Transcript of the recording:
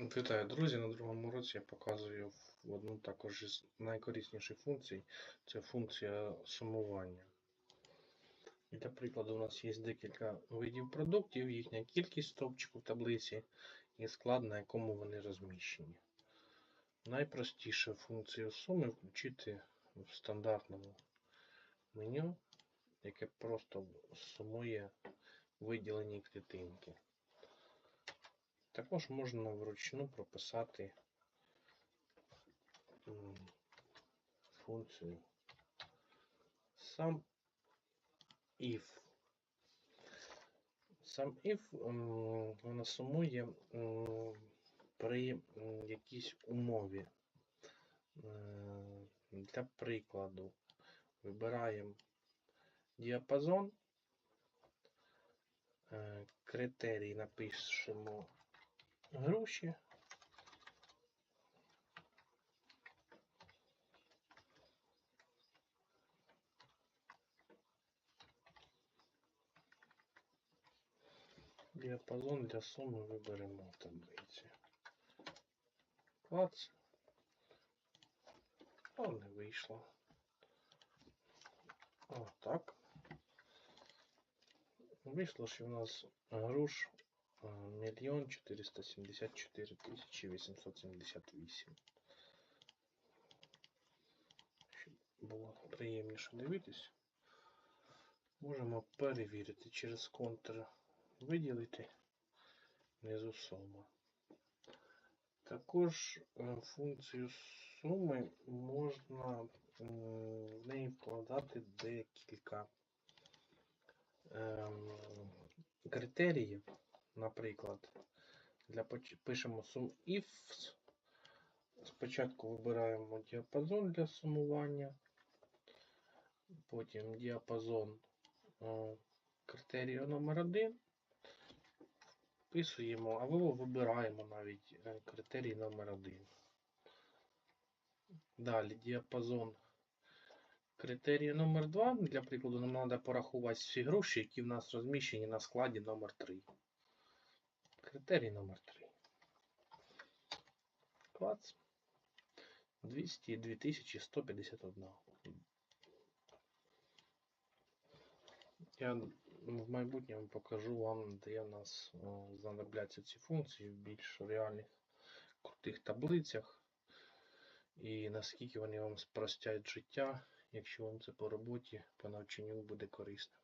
Вітаю, друзі! На другому році я показую одну також із найкорисніших функцій це функція сумування. І Для прикладу, у нас є декілька видів продуктів, їхня кількість стовпчику в таблиці і склад, на якому вони розміщені. Найпростіше функцію суми включити в стандартному меню, яке просто сумує виділені клітинки. Також можна вручну прописати функцію сам if. Сам if вона сумує при якійсь умові. Е, Для прикладу вибираємо діапазон, е, критерій напишемо гроші. Діапазон для суми виберемо в таблиці. Клац. О, не вийшло. О, так. Вийшло, що у нас груш мільйон 474 тисячі 878. Щоб було приємніше дивитись. Можемо перевірити через контр виділити внизу сума. Також е, функцію суми можна в неї вкладати декілька ем, критеріїв. Наприклад, для пишемо sum ifs. Спочатку вибираємо діапазон для сумування, потім діапазон е, критерію номер 1 вписуємо, або вибираємо навіть е, критерій номер 1 Далі діапазон. Критерію номер 2 Для прикладу, нам треба порахувати всі гроші, які в нас розміщені на складі номер 3 Критерій номер 3 Клац. 202 151. Я в майбутньому покажу вам, де в нас знадобляться ці функції в більш реальних крутих таблицях. І наскільки вони вам спростять життя, якщо вам це по роботі, по навчанню буде корисно.